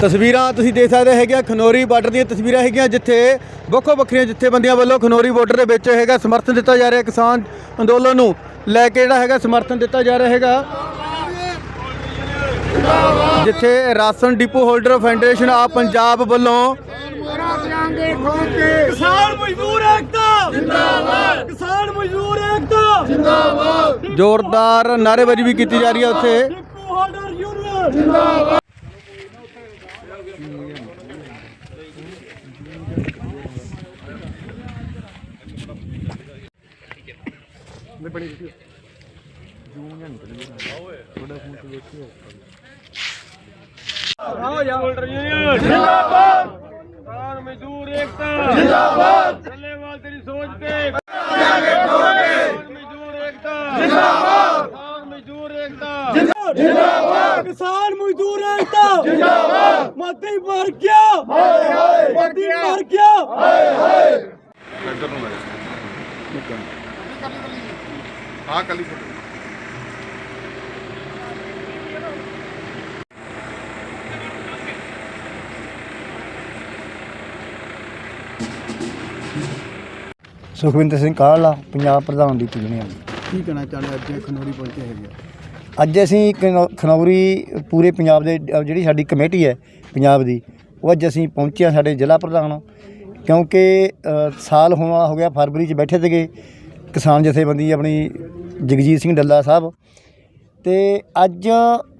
ਤਸਵੀਰਾਂ ਤੁਸੀਂ ਦੇਖ ਸਕਦੇ ਹੈਗੇ ਆ ਖਨੌਰੀ ਬਾਰਡਰ ਦੀਆਂ ਤਸਵੀਰਾਂ ਹੈਗੀਆਂ ਜਿੱਥੇ ਵੱਖੋ ਵੱਖਰੀਆਂ ਜਥੇਬੰਦੀਆਂ ਵੱਲੋਂ ਖਨੌਰੀ ਬਾਰਡਰ ਦੇ ਵਿੱਚ ਹੈਗਾ ਸਮਰਥਨ ਦਿੱਤਾ ਜਾ ਰਿਹਾ ਕਿਸਾਨ ਅੰਦੋਲਨ ਨੂੰ ਲੈ ਕੇ ਜਿਹੜਾ ਹੈਗਾ ਸਮਰਥਨ ਦਿੱਤਾ ਜਾ ਰਿਹਾ ਹੈਗਾ। ਜਿੱਥੇ ration depot holder federation of Punjab ਵੱਲੋਂ ਕਿਸਾਨ ਮਜ਼ਦੂਰ ਏਕਤਾ! ਜਿੰਦਾਬਾਦ ਕਿਸਾਨ ਮਜ਼ਦੂਰ ਏਕਤਾ! ਜਿੰਦਾਬਾਦ ਜ਼ੋਰਦਾਰ ਨਾਅਰੇਬਾਜ਼ੀ ਵੀ ਕੀਤੀ ਜਾ ਰਹੀ ਹੈ ਉੱਥੇ। Depot holder union! ਜਿੰਦਾਬਾਦ ਹੋਲਡਰ ਯੂਨੀਅਨ ਜਿੰਦਾਬਾਦ ਕਿਸਾਨ ਮਜ਼ਦੂਰ ਏਕਤਾ ਜਿੰਦਾਬਾਦ ਚੱਲੇਵਾਲ ਤੇਰੀ ਸੋਚ ਤੇ ਕਿਸਾਨ ਮਜ਼ਦੂਰ ਏਕਤਾ ਜਿੰਦਾਬਾਦ ਕਿਸਾਨ ਮਜ਼ਦੂਰ ਏਕਤਾ ਜਿੰਦਾਬਾਦ ਕਿਸਾਨ ਮਜ਼ਦੂਰ ਏਕਤਾ ਜਿੰਦਾਬਾਦ। ਮੋਦੀ ਮਰ ਗਿਆ। ਹਾਏ ਹਾਏ। ਮੋਦੀ ਮਰ ਗਿਆ। ਹਾਂ ਕੱਲੀ ਫੋਟੋ। ਸੁਖਵਿੰਦਰ ਸਿੰਘ ਕਾਹਲਾ ਪੰਜਾਬ ਪ੍ਰਧਾਨ ਦੀ ਯੂਨੀਅਨ ਕੀ ਕਹਿਣਾ ਚਾਹੁੰਦੇ ਅੱਜ ਖਨੌਰੀ ਪਹੁੰਚੇ ਹੈਗੇ ਅੱਜ ਅਸੀਂ ਖਨੌ- ਖਨੌਰੀ ਪੂਰੇ ਪੰਜਾਬ ਦੇ ਅ, ਜਿਹੜੀ ਸਾਡੀ ਕਮੇਟੀ ਹੈ ਪੰਜਾਬ ਦੀ ਉਹ ਅੱਜ ਅਸੀਂ ਪਹੁੰਚੇ ਹਾਂ ਸਾਡੇ ਜ਼ਿਲ੍ਹਾ ਪ੍ਰਧਾਨ ਕਿਉਂਕਿ ਅ, ਸਾਲ ਹੋਣ ਵਾਲਾ ਹੋ ਗਿਆ ਫਰਵਰੀ 'ਚ ਬੈਠੇ ਸੀਗੇ ਕਿਸਾਨ ਜਥੇਬੰਦੀ ਆਪਣੀ ਜਗਜੀਤ ਸਿੰਘ ਡੱਲਾ ਸਾਹਿਬ। ਤੇ ਅੱਜ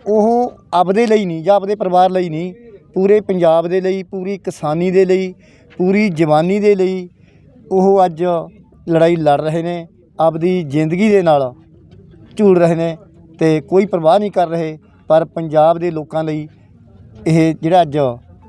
ਉਹ ਆਪਦੇ ਲਈ ਨਹੀਂ ਜਾਂ ਆਪਦੇ ਪਰਿਵਾਰ ਲਈ ਨਹੀਂ ਪੂਰੇ ਪੰਜਾਬ ਦੇ ਲਈ ਪੂਰੀ ਕਿਸਾਨੀ ਦੇ ਲਈ ਪੂਰੀ ਜਵਾਨੀ ਦੇ ਲਈ ਉਹ ਅੱਜ ਲੜਾਈ ਲੜ ਰਹੇ ਨੇ ਆਪਦੀ ਜ਼ਿੰਦਗੀ ਦੇ ਨਾਲ ਝੂਲ ਰਹੇ ਨੇ। ਤੇ ਕੋਈ ਪਰਵਾਹ ਨਹੀਂ ਕਰ ਰਹੇ, ਪਰ ਪੰਜਾਬ ਦੇ ਲੋਕਾਂ ਲਈ ਇਹ ਜਿਹੜਾ ਅੱਜ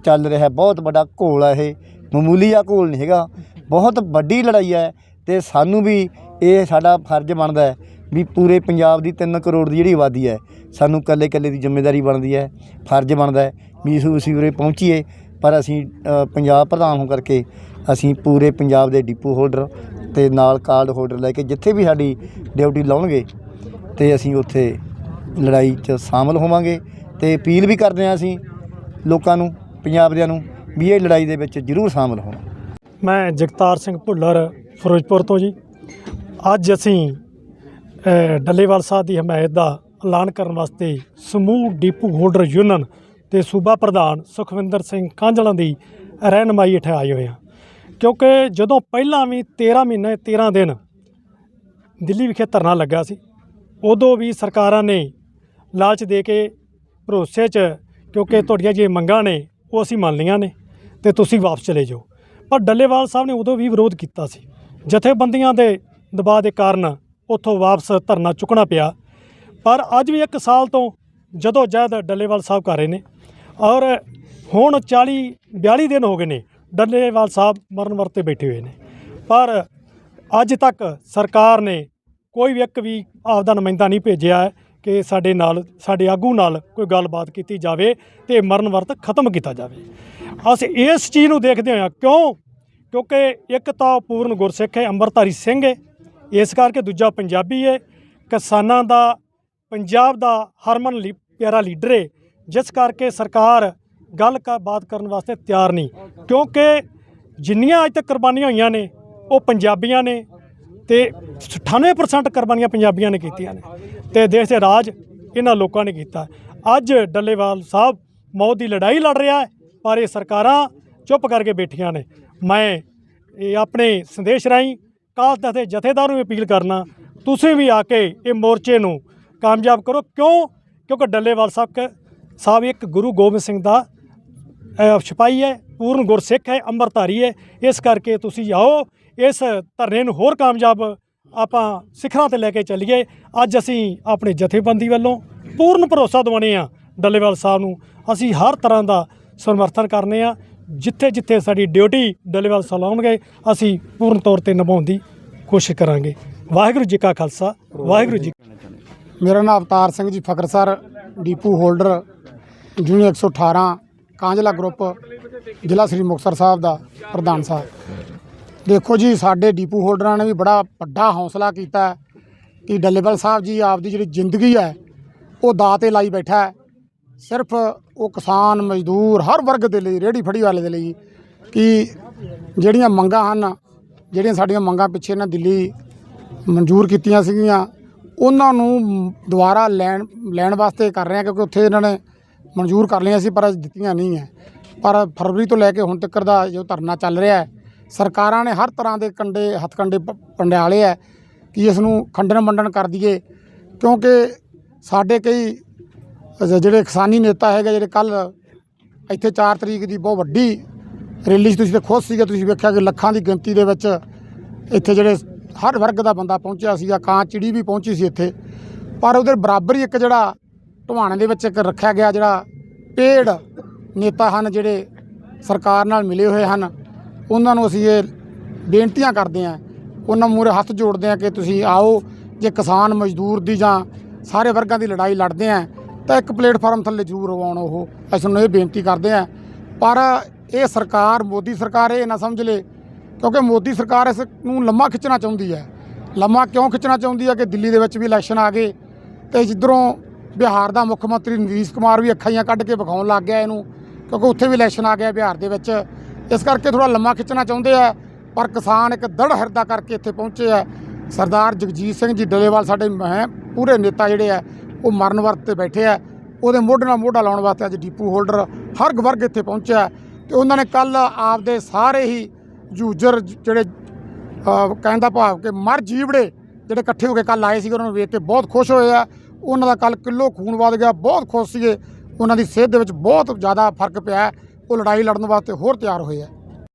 ਚੱਲ ਰਿਹਾ ਬਹੁਤ ਵੱਡਾ ਘੋਲ ਹੈ ਇਹ। ਮਾਮੂਲੀ ਜਿਹਾ ਘੋਲ ਨਹੀਂ ਹੈਗਾ, ਬਹੁਤ ਵੱਡੀ ਲੜਾਈ ਹੈ ਤੇ ਸਾਨੂੰ ਵੀ ਇਹ ਸਾਡਾ ਫਰਜ਼ ਬਣਦਾ ਹੈ ਵੀ ਪੂਰੇ ਪੰਜਾਬ ਦੀ 3 ਕਰੋੜ ਦੀ ਜਿਹੜੀ ਆਬਾਦੀ ਹੈ, ਸਾਨੂੰ ਇਕੱਲੇ ਇਕੱਲੇ ਦੀ ਜ਼ਿੰਮੇਵਾਰੀ ਬਣਦੀ ਹੈ, ਫਰਜ਼ ਬਣਦਾ ਹੈ ਵੀ ਅਸੀਂ ਉਰੇ ਪਹੁੰਚੀਏ। ਪਰ ਅਸੀਂ ਪੰਜਾਬ ਪ੍ਰਧਾਨ ਹੋਣ ਕਰਕੇ ਅਸੀਂ ਪੂਰੇ ਪੰਜਾਬ ਦੇ ਡਿਪੂ ਹੋਲਡਰ ਤੇ ਨਾਲ ਕਾਰਡ ਹੋਲਡਰ ਲੈ ਕੇ ਜਿੱਥੇ ਵੀ ਸਾਡੀ ਡਿਊਟੀ ਲਾਉਣਗੇ ਤੇ ਅਸੀਂ ਉੱਥੇ ਲੜਾਈ 'ਚ ਸ਼ਾਮਲ ਹੋਵਾਂਗੇ ਤੇ ਅਪੀਲ ਵੀ ਕਰਦੇ ਹਾਂ ਅਸੀਂ ਲੋਕਾਂ ਨੂੰ ਪੰਜਾਬ ਦਿਆਂ ਨੂੰ, ਵੀ ਇਹ ਲੜਾਈ ਦੇ ਵਿੱਚ ਜ਼ਰੂਰ ਸ਼ਾਮਲ ਹੋਣ। ਮੈਂ ਜਗਤਾਰ ਸਿੰਘ ਭੁੱਲਰ, ਫਿਰੋਜ਼ਪੁਰ ਤੋਂ ਜੀ। ਅੱਜ ਅਸੀਂ ਡੱਲੇਵਾਲ ਸਾਹਿਬ ਦੀ ਹਮਾਇਤ ਦਾ ਐਲਾਨ ਕਰਨ ਵਾਸਤੇ ਸਮੂਹ ਡੀਪੂ ਹੋਲਡਰ ਯੂਨੀਅਨ ਤੇ ਸੂਬਾ ਪ੍ਰਧਾਨ ਸੁਖਵਿੰਦਰ ਸਿੰਘ ਕਾਂਝਲਾਂ ਦੀ ਰਹਿਨਮਾਈ ਹੇਠ ਆਏ ਹੋਏ ਹਾਂ। ਕਿਉਂਕਿ ਜਦੋਂ ਪਹਿਲਾਂ ਵੀ 13 ਮਹੀਨੇ 13 ਦਿਨ ਦਿੱਲੀ ਵਿਖੇ ਧਰਨਾ ਲੱਗਾ ਸੀ ਉਦੋਂ ਵੀ ਸਰਕਾਰਾਂ ਨੇ ਲਾਲਚ ਦੇ ਕੇ ਭਰੋਸੇ 'ਚ, ਕਿਉਂਕਿ ਤੁਹਾਡੀਆਂ ਜੇ ਮੰਗਾਂ ਨੇ, ਉਹ ਅਸੀਂ ਮੰਨ ਲਈਆਂ ਨੇ ਤੇ ਤੁਸੀਂ ਵਾਪਸ ਚਲੇ ਜਾਓ। ਪਰ ਡੱਲੇਵਾਲ ਸਾਹਿਬ ਨੇ ਉਦੋਂ ਵੀ ਵਿਰੋਧ ਕੀਤਾ ਸੀ। ਜਥੇਬੰਦੀਆਂ ਦੇ ਦਬਾਅ ਦੇ ਕਾਰਨ ਉੱਥੋਂ ਵਾਪਸ ਧਰਨਾ ਚੁੱਕਣਾ ਪਿਆ। ਪਰ ਅੱਜ ਵੀ ਇੱਕ ਸਾਲ ਤੋਂ ਜਦੋਂ ਜਦ ਡੱਲੇਵਾਲ ਸਾਹਿਬ ਕਰ ਰਹੇ ਨੇ। ਔਰ ਹੁਣ 40 42 ਦਿਨ ਹੋ ਗਏ ਨੇ ਡੱਲੇਵਾਲ ਸਾਹਿਬ ਮਰਨ ਵਰਤੇ ਬੈਠੇ ਹੋਏ ਨੇ। ਪਰ ਅੱਜ ਤੱਕ ਸਰਕਾਰ ਨੇ ਕੋਈ ਵੀ ਇੱਕ ਵੀ ਆਪਦਾ ਨੁਮਾਇੰਦਾ ਨਹੀਂ ਭੇਜਿਆ ਹੈ ਕਿ ਸਾਡੇ ਨਾਲ, ਸਾਡੇ ਆਗੂ ਨਾਲ ਕੋਈ ਗੱਲਬਾਤ ਕੀਤੀ ਜਾਵੇ ਤੇ ਮਰਨ ਵਰਤ ਖਤਮ ਕੀਤਾ ਜਾਵੇ। ਅਸੀਂ ਇਸ ਚੀਜ਼ ਨੂੰ ਦੇਖਦੇ ਹਾਂ, ਕਿਉਂ? ਕਿਉਂਕਿ ਇੱਕ ਤਾਂ ਪੂਰਨ ਗੁਰਸਿੱਖ ਹੈ, ਅੰਮ੍ਰਿਤਧਾਰੀ ਸਿੰਘ ਹੈ। ਇਸ ਕਰਕੇ ਦੂਜਾ ਪੰਜਾਬੀ ਹੈ। ਕਿਸਾਨਾਂ ਦਾ, ਪੰਜਾਬ ਦਾ ਹਰਮਨ ਲੀ, ਪਿਆਰਾ ਲੀਡਰ ਹੈ। ਜਿਸ ਕਰਕੇ ਸਰਕਾਰ ਗੱਲ ਕਾ, ਬਾਤ ਕਰਨ ਵਾਸਤੇ ਤਿਆਰ ਨਹੀਂ। ਕਿਉਂਕਿ ਜਿੰਨੀਆਂ ਅੱਜ ਤੱਕ ਕੁਰਬਾਨੀਆਂ ਹੋਈਆਂ ਨੇ, ਉਹ ਪੰਜਾਬੀਆਂ ਨੇ ਤੇ 98% ਕੁਰਬਾਨੀਆਂ ਪੰਜਾਬੀਆਂ ਨੇ ਕੀਤੀਆਂ ਨੇ ਤੇ ਦੇਸ਼ ਦੇ ਰਾਜ ਇਹਨਾਂ ਲੋਕਾਂ ਨੇ ਕੀਤਾ। ਅੱਜ ਡੱਲੇਵਾਲ ਸਾਹਿਬ ਮੌਤ ਦੀ ਲੜਾਈ ਲੜ ਰਿਹਾ ਹੈ ਪਰ ਇਹ ਸਰਕਾਰਾਂ ਚੁੱਪ ਕਰਕੇ ਬੈਠੀਆਂ ਨੇ। ਮੈਂ ਇਹ ਆਪਣੇ ਸੰਦੇਸ਼ ਰਾਹੀਂ ਕਾਲ ਤਖਤ ਦੇ ਜਥੇਦਾਰ ਨੂੰ ਅਪੀਲ ਕਰਨਾ ਤੁਸੀਂ ਵੀ ਆ ਕੇ ਇਹ ਮੋਰਚੇ ਨੂੰ ਕਾਮਯਾਬ ਕਰੋ। ਕਿਉਂ? ਕਿਉਂਕਿ ਡੱਲੇਵਾਲ ਸਾਹਿਬ ਕ- ਸਾਹਿਬ ਇੱਕ ਗੁਰੂ ਗੋਬਿੰਦ ਸਿੰਘ ਦਾ ਅ, ਸਿਪਾਹੀ ਹੈ ਪੂਰਨ ਗੁਰਸਿੱਖ ਹੈ ਅੰਮ੍ਰਿਤਧਾਰੀ ਹੈ। ਇਸ ਕਰਕੇ ਤੁਸੀਂ ਆਓ ਇਸ ਧਰਨੇ ਨੂੰ ਹੋਰ ਕਾਮਯਾਬ ਆਪਾਂ ਸਿਖਰਾਂ ਤੇ ਲੈ ਕੇ ਚੱਲੀਏ। ਅੱਜ ਅਸੀਂ ਆਪਣੇ ਜਥੇਬੰਦੀ ਵੱਲੋਂ ਪੂਰਨ ਭਰੋਸਾ ਦਿਵਾਉਣੇ ਆ ਡੱਲੇਵਾਲ ਸਾਹਿਬ ਨੂੰ। ਅਸੀਂ ਹਰ ਤਰ੍ਹਾਂ ਦਾ ਸਮਰਥਨ ਕਰਨੇ ਆ। ਜਿੱਥੇ ਜਿੱਥੇ ਸਾਡੀ ਡਿਊਟੀ ਡੱਲੇਵਾਲ ਸਾਹਿਬ ਲਾਉਣਗੇ, ਅਸੀਂ ਪੂਰਨ ਤੌਰ ਤੇ ਨਿਭਾਉਣ ਦੀ ਕੋਸ਼ਿਸ਼ ਕਰਾਂਗੇ। ਵਾਹਿਗੁਰੂ ਜੀ ਕਾ ਖਾਲਸਾ, ਵਾਹਿਗੁਰੂ ਜੀ ਮੇਰਾ ਨਾਮ Avtar Singh ji Fakarsar depot holder junior 118 Kanjhla group, ਜ਼ਿਲ੍ਹਾ ਸ੍ਰੀ ਮੁਕਤਸਰ ਸਾਹਿਬ ਦਾ ਪ੍ਰਧਾਨ ਸਾਹਿਬ। ਦੇਖੋ ਜੀ, ਸਾਡੇ ਡੀਪੂ ਹੋਲਡਰਾਂ ਨੇ ਵੀ ਬੜਾ ਵੱਡਾ ਹੌਸਲਾ ਕੀਤਾ ਕਿ ਡੱਲੇਵਾਲ ਸਾਹਿਬ ਜੀ ਆਪਦੀ ਜਿਹੜੀ ਜ਼ਿੰਦਗੀ ਹੈ, ਉਹ ਦਾਅ ਤੇ ਲਾਈ ਬੈਠਾ ਹੈ। ਸਿਰਫ ਉਹ ਕਿਸਾਨ, ਮਜ਼ਦੂਰ, ਹਰ ਵਰਗ ਦੇ ਲਈ ਰੇੜੀ ਫੜੀ ਵਾਲੇ ਦੇ ਲਈ ਕਿ ਜਿਹੜੀਆਂ ਮੰਗਾਂ ਹਨ, ਜਿਹੜੀਆਂ ਸਾਡੀਆਂ ਮੰਗਾਂ ਪਿੱਛੇ ਇਹਨਾਂ ਦਿੱਲੀ ਮਨਜ਼ੂਰ ਕੀਤੀਆਂ ਸੀਗੀਆਂ, ਉਹਨਾਂ ਨੂੰ ਦੁਬਾਰਾ ਲੈਣ ਲੈਣ ਵਾਸਤੇ ਕਰ ਰਹੇ ਆ ਕਿਉਂਕਿ ਉੱਥੇ ਇਹਨਾਂ ਨੇ ਮਨਜ਼ੂਰ ਕਰ ਲਈਆਂ ਸੀ, ਪਰ ਅਜੇ ਦਿੱਤੀਆਂ ਨਹੀਂ ਹੈ। ਪਰ ਫਰਵਰੀ ਤੋਂ ਲੈ ਕੇ ਹੁਣ ਤੱਕ ਦਾ ਜੋ ਧਰਨਾ ਚੱਲ ਰਿਹਾ ਹੈ ਸਰਕਾਰਾਂ ਨੇ ਹਰ ਤਰ੍ਹਾਂ ਦੇ ਕੰਡੇ, ਹੱਥਕੰਡੇ ਪ- ਪੰਡਿਆਲੇ ਹੈ ਕਿ ਇਸ ਨੂੰ ਖੰਡਨ ਮੰਡਨ ਕਰ ਦਈਏ। ਕਿਉਂਕਿ ਸਾਡੇ ਕਈ ਜਿਹੜੇ ਕਿਸਾਨੀ ਨੇਤਾ ਹੈਗੇ, ਜਿਹੜੇ ਕੱਲ ਇੱਥੇ 4 ਤਰੀਕ ਦੀ ਬਹੁਤ ਵੱਡੀ ਰੈਲੀ 'ਚ ਤੁਸੀਂ ਤੇ ਖੁਦ ਸੀਗੇ, ਤੁਸੀਂ ਵੇਖਿਆ ਕਿ ਲੱਖਾਂ ਦੀ ਗਿਣਤੀ ਦੇ ਵਿੱਚ ਇੱਥੇ ਜਿਹੜੇ ਹਰ ਵਰਗ ਦਾ ਬੰਦਾ ਪਹੁੰਚਿਆ ਸੀਗਾ, ਕਾਂ ਚਿੜੀ ਵੀ ਪਹੁੰਚੀ ਸੀ ਇੱਥੇ। ਪਰ ਉਹਦੇ ਬਰਾਬਰ ਹੀ ਇੱਕ ਜਿਹੜਾ ਢਵਾਣੇ ਦੇ ਵਿੱਚ ਇੱਕ ਰੱਖਿਆ ਗਿਆ ਜਿਹੜਾ ਪੇੜ ਨੇਤਾ ਹਨ, ਜਿਹੜੇ ਸਰਕਾਰ ਨਾਲ ਮਿਲੇ ਹੋਏ ਹਨ। ਉਹਨਾਂ ਨੂੰ ਅਸੀਂ ਇਹ ਬੇਨਤੀਆਂ ਕਰਦੇ ਹਾਂ, ਉਹਨਾਂ ਮੂਹਰੇ ਹੱਥ ਜੋੜਦੇ ਹਾਂ ਕਿ ਤੁਸੀਂ ਆਓ, ਜੇ ਕਿਸਾਨ ਮਜ਼ਦੂਰ ਦੀ ਜਾਂ ਸਾਰੇ ਵਰਗਾਂ ਦੀ ਲੜਾਈ ਲੜਦੇ ਆ ਤਾਂ ਇੱਕ ਪਲੇਟਫਾਰਮ ਥੱਲੇ ਜ਼ਰੂਰ ਆਉਣ ਉਹ। ਅਸੀਂ ਨੂੰ ਇਹ ਬੇਨਤੀ ਕਰਦੇ ਹਾਂ। ਪਰ ਇਹ ਸਰਕਾਰ, ਮੋਦੀ ਸਰਕਾਰ ਇਹ ਨਾ ਸਮਝ ਲੇ, ਕਿਉਂਕਿ ਮੋਦੀ ਸਰਕਾਰ ਇਸ ਨੂੰ ਲੰਮਾ ਖਿੱਚਣਾ ਚਾਹੁੰਦੀ ਹੈ। ਲੰਮਾ ਕਿਉਂ ਖਿੱਚਣਾ ਚਾਹੁੰਦੀ ਹੈ ਕਿ ਦਿੱਲੀ ਦੇ ਵਿੱਚ ਵੀ ਇਲੈਕਸ਼ਨ ਆ ਗਏ ਤੇ ਜਿੱਧਰੋਂ ਬਿਹਾਰ ਦਾ ਮੁੱਖ ਮੰਤਰੀ ਨਤੀਸ਼ ਕੁਮਾਰ ਵੀ ਅੱਖਾਂ ਕੱਢ ਕੇ ਵਿਖਾਉਣ ਲੱਗ ਗਿਆ ਇਹਨੂੰ, ਕਿਉਂਕਿ ਉੱਥੇ ਵੀ ਇਲੈਕਸ਼ਨ ਆ ਗਿਆ ਬਿਹਾਰ ਦੇ ਵਿੱਚ। ਇਸ ਕਰਕੇ ਥੋੜਾ ਲੰਮਾ ਖਿੱਚਣਾ ਚਾਹੁੰਦੇ ਆ, ਪਰ ਕਿਸਾਨ ਇੱਕ ਦੜ ਹਿਰਦਾ ਕਰਕੇ ਇੱਥੇ ਪਹੁੰਚੇ ਆ। ਸਰਦਾਰ ਜਗਜੀਤ ਸਿੰਘ ਜੀ ਡਲੇਵਾਲ ਸਾਡੇ ਮੈਂ ਪੂਰੇ ਨੇਤਾ ਜਿਹੜੇ ਆ, ਉਹ ਮਰਨ ਵਰਤ ਤੇ ਬੈਠੇ ਆ। ਉਹਦੇ ਮੋਢੇ ਨਾਲ ਮੋਢਾ ਲਾਉਣ ਵਾਸਤੇ ਅੱਜ ਡੀਪੂ ਹੋਲਡਰ ਹਰ ਵਰਗ ਇੱਥੇ ਪਹੁੰਚਿਆ। ਤੇ ਉਹਨਾਂ ਨੇ ਕੱਲ ਆਪਦੇ ਸਾਰੇ ਹੀ ਯੂਜ਼ਰ ਜਿਹੜੇ ਕਹਿੰਦਾ ਭਾਵ ਕਿ ਮਰ ਜੀਵੜੇ ਜਿਹੜੇ ਇਕੱਠੇ ਹੋ ਕੇ ਕੱਲ ਆਏ ਸੀਗੇ, ਉਹਨਾਂ ਨੂੰ ਵੇਖ ਕੇ ਬਹੁਤ ਖੁਸ਼ ਹੋਏ ਆ। ਉਹਨਾਂ ਦਾ ਕੱਲ ਕਿਲੋ ਖੂਨ ਵਧ ਗਿਆ, ਬਹੁਤ ਖੁਸ਼ ਸੀਗੇ। ਉਹਨਾਂ ਦੀ ਸਿਹਤ ਦੇ ਵਿੱਚ ਬਹੁਤ ਜ਼ਿਆਦਾ ਫ਼ਰਕ ਪਿਆ। ਉਹ ਲੜਾਈ ਲੜਨ ਵਾਸਤੇ ਹੋਰ ਤਿਆਰ ਹੋਏ ਆ।